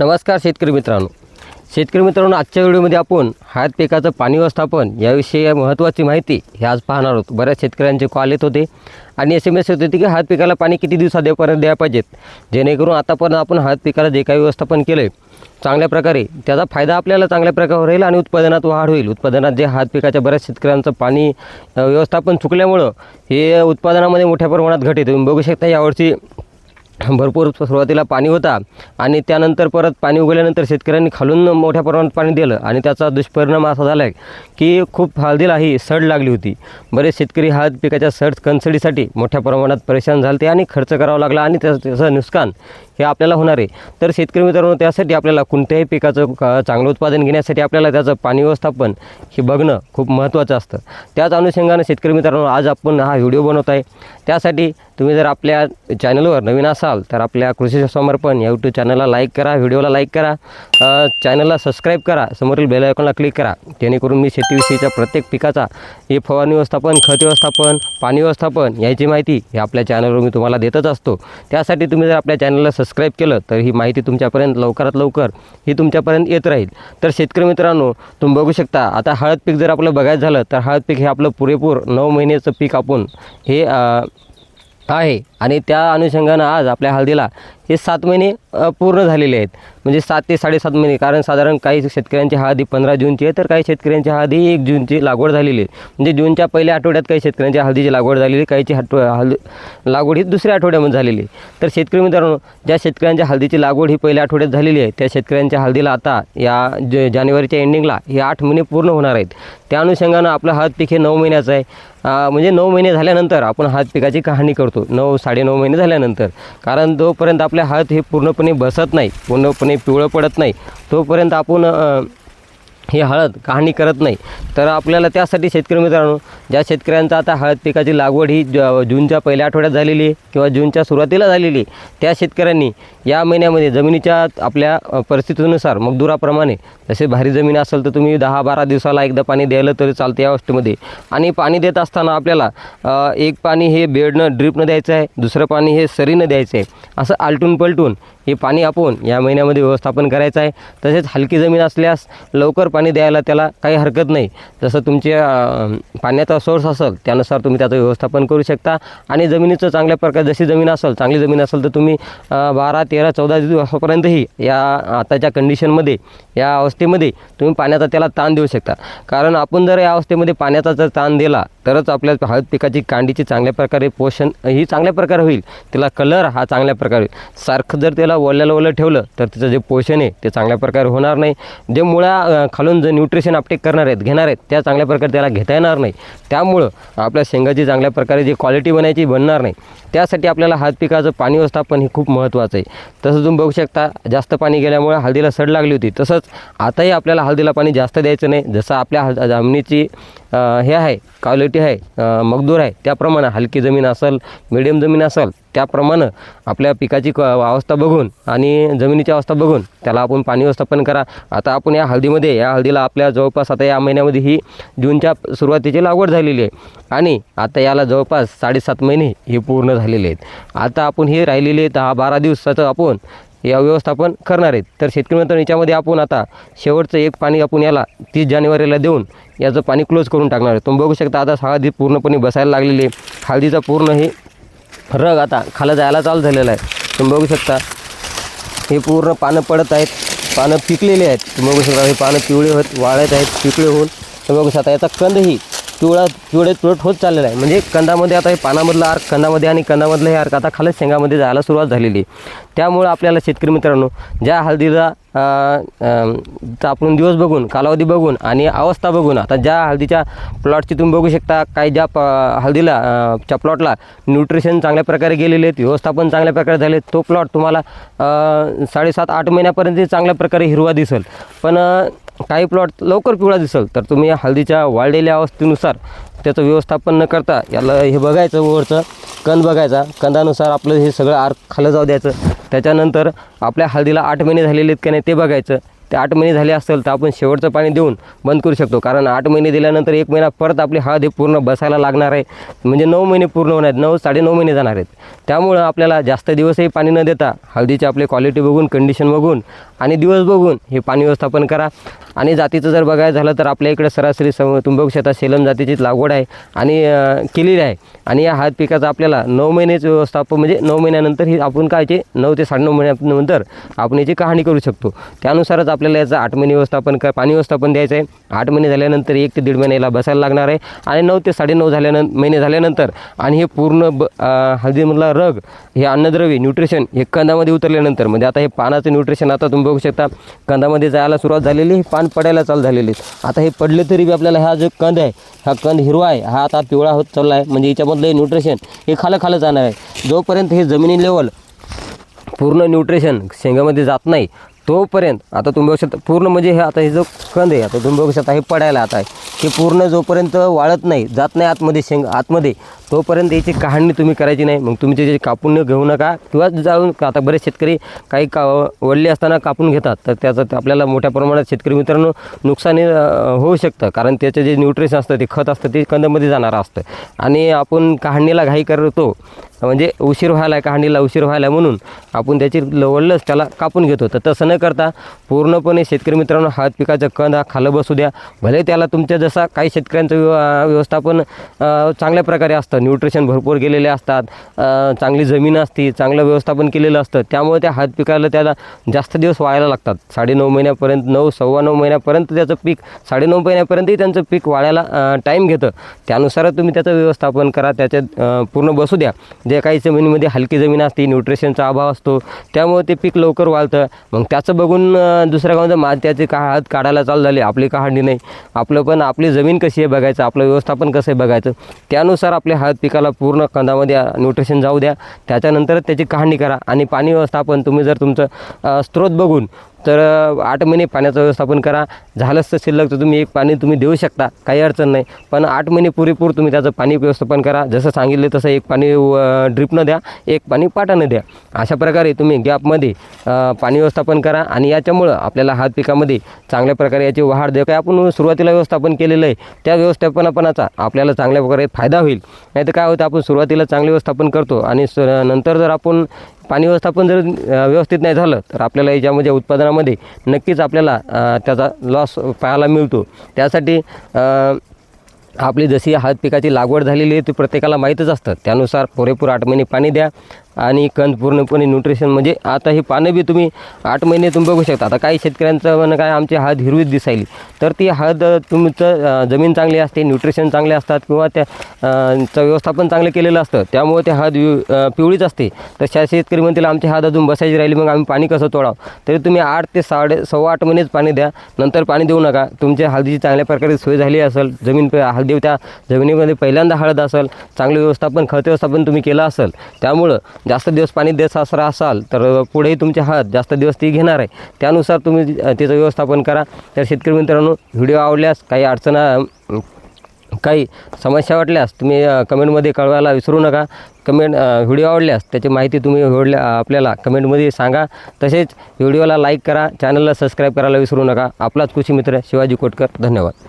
नमस्कार शेतकरी मित्रांनो. शेतकरी मित्रांनो आजच्या व्हिडिओमध्ये आपण हळद पिकाचं पाणी व्यवस्थापन याविषयी महत्त्वाची माहिती हे आज पाहणार आहोत. बऱ्याच शेतकऱ्यांचे कॉल येत होते आणि एस एम एस येत होते की हळद पिकाला पाणी किती दिवसात देपर्यंत द्यायला पाहिजेत? जेणेकरून आतापर्यंत आपण हळद पिकाला जे काही व्यवस्थापन केलं आहे चांगल्या प्रकारे त्याचा फायदा आपल्याला चांगल्या प्रकारे होईल आणि उत्पादनात वाढ होईल. उत्पादनात जे हात पिकाच्या बऱ्याच शेतकऱ्यांचं पाणी व्यवस्थापन चुकल्यामुळं हे उत्पादनामध्ये मोठ्या प्रमाणात घट येते. तुम्ही बघू शकता यावर्षी भरपूर सुरुवातीला पाणी होता आणि त्यानंतर परत पाणी उगवल्यानंतर शेतकऱ्यांनी खालून मोठ्या प्रमाणात पाणी दिलं आणि त्याचा दुष्परिणाम असा झाला आहे की खूप हळदीला ही सड लागली होती. बरेच शेतकरी हळद पिकाच्या सड कणसडीसाठी मोठ्या प्रमाणात परेशान झाले आणि खर्च करावा लागला आणि त्याचं त्याचं नुकसान हे आपल्याला होणार आहे. तर शेतकरी मित्रांनो त्यासाठी आपल्याला कोणत्याही पिकाचं चांगलं उत्पादन घेण्यासाठी आपल्याला त्याचं पाणी व्यवस्थापन हे बघणं खूप महत्त्वाचं असतं. त्याच अनुषंगानं शेतकरी मित्रांनो आज आपण हा व्हिडिओ बनवत आहे. त्यासाठी तुम्ही जर आपल्या चॅनलवर नवीन असाल तर आपल्या कृषी समर्पण या यूट्यूब चॅनलला लाईक करा व्हिडिओला लाईक करा चॅनलला सबस्क्राईब करा समोरील बेल आयकॉनला क्लिक करा. जेणेकरून मी शेतीविषयीच्या प्रत्येक पिकाचा हे फवारणी व्यवस्थापन खत व्यवस्थापन पाणी व्यवस्थापन याची माहिती हे आपल्या चॅनलवर मी तुम्हाला देतच असतो. त्यासाठी तुम्ही जर आपल्या चॅनलला सबस्क्राईब केलं तर ही माहिती तुमच्यापर्यंत लवकरात लवकर ही तुमच्यापर्यंत येत राहील. तर शेतकरी मित्रांनो तुम्ही बघू शकता आता हळद पीक जर आपलं बघायचं झालं तर हळद पीक हे आपलं पुरेपूर नऊ महिन्याचं पीक आपण हे आहे. आणि त्या अनुषंगानं आज आपल्या हळदीला हे सात महिने पूर्ण झालेले आहेत. म्हणजे सात ते साडेसात महिने कारण साधारण काही शेतकऱ्यांची हळदी पंधरा जूनची आहे तर काही शेतकऱ्यांची हळदी एक जूनची लागवड झालेली आहे. म्हणजे जूनच्या पहिल्या आठवड्यात काही शेतकऱ्यांच्या हळदीची लागवड झालेली आहे काहीची हट हळद लागवड ही दुसऱ्या आठवड्यामध्ये झालेली आहे. तर शेतकरी मित्रांनो ज्या शेतकऱ्यांच्या हळदीची लागवड ही पहिल्या आठवड्यात झालेली आहे त्या शेतकऱ्यांच्या हळदीला आता या ज जानेवारीच्या एंडिंगला हे आठ महिने पूर्ण होणार आहेत. त्या अनुषंगानं आपलं हळद पीक हे नऊ महिन्याचं आहे. म्हणजे नऊ महिने झाल्यानंतर आपण हळद पिकाची कहाणी करतो. नऊ साडेनऊ महिने झाल्यानंतर. कारण जोपर्यंत आपले हात हे पूर्णपणे बसत नाही पूर्णपणे पिवळं पडत नाही. तोपर्यंत आपण ही हळद कहाणी करत नाही. तर आपल्याला त्यासाठी शेतकरी मित्रांनो ज्या शेतकऱ्यांचा आता हळद पिकाची लागवड ही ज- जूनच्या पहिल्या आठवड्यात झालेली आहे किंवा जूनच्या सुरुवातीला झालेली आहे त्या शेतकऱ्यांनी या महिन्यामध्ये जमिनीच्या आपल्या परिस्थितीनुसार मगदुराप्रमाणे जसे भारी जमीन असेल तर तुम्ही दहा बारा दिवसाला एकदा पाणी द्यायला तरी चालतं या गोष्टीमध्ये. आणि पाणी देत असताना आपल्याला एक पाणी हे बेडनं ड्रिपनं द्यायचं आहे दुसरं पाणी हे सरीनं द्यायचं आहे. असं आलटून पलटून हे पाणी आपण या महिन्यामध्ये व्यवस्थापन करायचं आहे. तसेच हलकी जमीन असल्यास लवकर पाणी द्यायला त्याला काही हरकत नाही. जसं तुमचे पाण्याचा सोर्स असेल त्यानुसार तुम्ही त्याचं व्यवस्थापन करू शकता. आणि जमिनीचं चांगल्या प्रकारे जशी जमीन असेल चांगली जमीन असेल तर तुम्ही बारा तेरा चौदा दिवसापर्यंतही या आताच्या कंडिशनमध्ये या अवस्थेमध्ये तुम्ही पाण्याचा त्याला ताण देऊ शकता. कारण आपण जर या अवस्थेमध्ये पाण्याचा जर ताण दिला तरच आपल्या हळद पिकाची कांडीची चांगल्या प्रकारे पोषण ही चांगल्या प्रकारे होईल. त्याला कलर हा चांगल्या प्रकारे होईल. सारखं जर त्याला ओल्याला ओलं ठेवलं तर त्याचं जे पोषण आहे ते चांगल्या प्रकारे होणार नाही. जे मुळा खालून जे न्यूट्रिशन अपटेक करणार आहेत घेणार आहेत त्या चांगल्या प्रकारे त्याला घेता येणार नाही. त्यामुळं आपल्या शेंगाची चांगल्या प्रकारे जी क्वालिटी बनायची बनणार नाही. त्यासाठी आपल्याला हळद पिकाचं पाणी व्यवस्थापन हे खूप महत्त्वाचं आहे. तसं तुम्ही बघू शकता जास्त पाणी गेल्यामुळे हळदीला सड लागली होती. तसंच आताही आपल्याला हळदीला पाणी जास्त द्यायचं नाही. जसं आपल्या हळ जमिनीची हे आहे क्वालिटी आहे मगदूर आहे त्याप्रमाणे हलकी जमीन असेल मिडियम जमीन असेल त्याप्रमाणे आपल्या पिकाची क अवस्था बघून आणि जमिनीची अवस्था बघून त्याला आपण पाणी व्यवस्थापन करा. आता आपण या हळदीमध्ये या हळदीला आपल्या जवळपास आता या महिन्यामध्ये ही जूनच्या सुरुवातीची लागवड झालेली आहे. आणि आता याला जवळपास साडेसात महिने हे पूर्ण झालेले आहेत. आता आपण हे राहिलेले दहा बारा दिवसाचं आपण या व्यवस्थापन करणार आहेत. तर शेतकरी मित्रांनो याच्यामध्ये आपण आता शेवटचं एक पाणी आपण याला तीस जानेवारीला देऊन याचं पाणी क्लोज करून टाकणार आहे. तुम्ही बघू शकता आता हळदी पूर्णपणे बसायला लागलेली आहे. हळदीचा पूर्ण हे रग आता खाली जायला चालू झालेला आहे. तुम्ही बघू शकता हे पूर्ण पानं पडत आहेत. पानं पिकलेली आहेत. तुम्ही बघू शकता हे पानं पिवळे होत वाळत आहेत पिकळे होऊन. तुम्ही बघू शकता याचा कंदही पिवळा पिवळे पिवळट होत चाललेला आहे. म्हणजे कंदामध्ये आता हे पानामधलं आर्क कंदामध्ये आणि कंदामधलं हे आर्क आता खालच शेंगामध्ये जायला सुरुवात झालेली आहे. त्यामुळं आपल्याला शेतकरी मित्रांनो ज्या हळदीला चा आपण दिवस बघून कालावधी बघून आणि अवस्था बघून आता ज्या हळदीच्या प्लॉटची तुम्ही बघू शकता काही ज्या प हळदीला च्या प्लॉटला न्यूट्रिशन चांगल्या प्रकारे गेलेले आहेत व्यवस्थापन चांगल्या प्रकारे झाले तो प्लॉट तुम्हाला साडेसात आठ महिन्यापर्यंत चांगल्या प्रकारे हिरवा दिसेल. पण काही प्लॉट लवकर पिवळा दिसेल तर तुम्ही या हळदीच्या वाळलेल्या अवस्थेनुसार त्याचं व्यवस्थापन न करता याला हे बघायचं वरचं कंद बघायचा. कंदानुसार आपलं हे सगळं आर खालं जाऊ द्यायचं. त्याच्यानंतर आपल्या हळदीला आठ महिने झालेले आहेत का नाही ते बघायचं. ते आठ महिने झाले असेल तर आपण शेवटचं पाणी देऊन बंद करू शकतो. कारण आठ महिने दिल्यानंतर एक महिना परत आपले हळद हे पूर्ण बसायला लागणार आहे. म्हणजे नऊ महिने पूर्ण होणार आहेत. नऊ साडेनऊ महिने जाणार आहेत. त्यामुळं आपल्याला जास्त दिवसही पाणी न देता हळदीची आपली क्वालिटी बघून कंडिशन बघून आणि दिवस बघून हे पाणी व्यवस्थापन करा. आणि जातीचं जर बघायचं झालं तर आपल्या इकडे सरासरी सम तुंबक शेतात शकता सेलम जातीची लागवड आहे आणि केलेली आहे. आणि या हळद पिकाचं आपल्याला नऊ महिनेच व्यवस्थापन म्हणजे नऊ महिन्यानंतर ही आपण काय ते नऊ ते साडेनऊ महिन्यानंतर आपण याची कहाणी करू शकतो. त्यानुसारच आपल्याला याचं आठ महिने व्यवस्थापन कर पाणी व्यवस्थापन द्यायचं आहे आठ महिने झाल्यानंतर एक ते दीड महिन्याला बसायला लागणार आहे. आणि नऊ ते साडेनऊ झाल्यानं महिने झाल्यानंतर आणि हे पूर्ण ब हळदीमधला रग हे अन्नद्रव्य न्यूट्रिशन हे कंदामध्ये उतरल्यानंतर म्हणजे आता हे पानाचं न्यूट्रिशन आता तुम्ही बघू शकता. कंदामध्ये जायला सुरुवात झालेली हे पान पडायला चालू झालेली. आता हे पडले तरी बी आपल्याला हा जो कंद आहे हा कंद हिरवा आहे हा आता पिवळा होत चालला आहे. म्हणजे याच्यामधलं न्यूट्रिशन हे खालं खालं जाणार आहे. जोपर्यंत हे जमिनी लेवल पूर्ण न्यूट्रिशन शेंगामध्ये जात नाही तोपर्यंत आता तुम्ही बघू शकता पूर्ण म्हणजे हे आता हे जो कंद आहे आता तुम्ही बघू शकता हे पडायला आता आहे. हे पूर्ण जोपर्यंत वाळत नाही जात नाही आतमध्ये शेंग आतमध्ये तोपर्यंत याची काढणी तुम्ही करायची नाही. मग तुम्ही त्याचे कापून घेऊ नका किंवा जाऊन आता बरेच शेतकरी काही का वडले असताना कापून घेतात. तर त्याचं ते आपल्याला मोठ्या प्रमाणात शेतकरी मित्रांनो नुकसानी होऊ शकतं. कारण त्याचं जे न्यूट्रिशन असतं ते खत असतं ते कंदमध्ये जाणारं असतं. आणि आपण काढणीला घाई करतो. म्हणजे उशीर व्हायला आहे काढणीला उशीर व्हायला आहे म्हणून आपण त्याची लवडलंच त्याला कापून घेतो. तर तसं न करता पूर्णपणे शेतकरी मित्रांनो हळद पिकाचं कंद हा खालं बसू द्या. भले त्याला तुमच्या जसा काही शेतकऱ्यांचं व्यव- व्यवस्थापन चांगल्या प्रकारे असतं. न्यूट्रिशन भरपूर गेलेले असतात चांगली जमीन असते चांगलं व्यवस्थापन केलेलं असतं त्यामुळे त्या हात पिकाला त्याला जास्त दिवस वाळायला लागतात. साडेनऊ महिन्यापर्यंत नऊ सव्वा नऊ महिन्यापर्यंत त्याचं पीक साडेनऊ महिन्यापर्यंतही त्यांचं पीक वाळायला टाईम घेतं. त्यानुसार तुम्ही त्याचं व्यवस्थापन करा त्याच्यात पूर्ण बसू द्या. जे काही जमिनीमध्ये हलकी जमीन असते न्यूट्रिशनचा अभाव असतो त्यामुळे ते पीक लवकर वाळतं. मग त्याचं बघून दुसऱ्या गावाचं मा त्याचे का हात काढायला चालू झाले आपली काढणी नाही. आपलं पण आपली जमीन कशी आहे बघायचं आपलं व्यवस्थापन कसं आहे बघायचं त्यानुसार आपले हात काळात पिकाला पूर्ण कंदामध्ये न्यूट्रिशन जाऊ द्या. त्याच्यानंतरच त्याची काढणी करा आणि पाणी व्यवस्थापन तुम्ही जर तुमचं स्त्रोत स्रोत बघून तर आठ महिने पाण्याचं व्यवस्थापन करा. झालंच तर शिल्लक तर तुम्ही एक पाणी तुम्ही देऊ शकता काही अडचण नाही. पण आठ महिने पुरेपूर तुम्ही त्याचं पाणी व्यवस्थापन करा. जसं सांगितलं तसं एक पाणी ड्रिपनं द्या एक पाणी पाटानं द्या. अशा प्रकारे तुम्ही गॅपमध्ये पाणी व्यवस्थापन करा आणि याच्यामुळं आपल्याला हात पिकामध्ये चांगल्या प्रकारे याची वाढ द्या काय आपण सुरुवातीला व्यवस्थापन केलेलं आहे त्या व्यवस्थापनापणाचा आपल्याला चांगल्या प्रकारे फायदा होईल. नाही तर काय होतं आपण सुरुवातीला चांगले व्यवस्थापन करतो आणि स नंतर जर आपण पाणी व्यवस्थापन जर व्यवस्थित नाही झालं तर आपल्याला याच्यामध्ये उत्पादनामध्ये नक्कीच आपल्याला त्याचा लॉस पाहायला मिळतो. त्यासाठी आपली जशी हळद पिकाची लागवड झालेली आहे ती प्रत्येकाला माहीतच असतं. त्यानुसार पुरेपूर आठ महिने पाणी द्या. आणि कंद पूर्णपणे न्यूट्रिशन म्हणजे आता हे पानं बी तुम्ही आठ महिने तुम्ही बघू शकता. आता काही शेतकऱ्यांचं म्हणणं काय आमची हळद हिरवीच दिसायली. तर ती हळद तुमचं जमीन चांगली असते न्यूट्रिशन चांगले असतात किंवा त्याचं व्यवस्थापन चांगलं केलेलं असतं. त्यामुळे ते हळद पिवळीच असते. तर त्या शेतकरी म्हणतील आमची हळद अजून बसायची राहिली मग आम्ही पाणी कसं तोडावं? तरी तुम्ही आठ ते साडे सव्वा आठ महिनेच पाणी द्या. नंतर पाणी देऊ नका. तुमच्या हळदीची चांगल्या प्रकारे सोय झाली असेल जमीन हळदी त्या जमिनीमध्ये पहिल्यांदा हळद असेल चांगलं व्यवस्थापन खत व्यवस्थापन तुम्ही केलं असेल. त्यामुळं जास्त दिवस पाणी देत असरा असाल तर पुढेही तुमच्या हात जास्त दिवस ती घेणार आहे. त्यानुसार तुम्ही तिचं व्यवस्थापन करा. तर शेतकरी मित्रांनो व्हिडिओ आवडल्यास काही अडचण काही समस्या वाटल्यास तुम्ही कमेंटमध्ये कळवायला विसरू नका. कमेंट व्हिडिओ आवडल्यास त्याची माहिती तुम्ही आवडल्या आपल्याला कमेंटमध्ये सांगा. तसेच व्हिडिओला लाईक करा. चॅनलला सबस्क्राईब करायला विसरू नका. आपलाच कृषी मित्र शिवाजी कोटकर. धन्यवाद.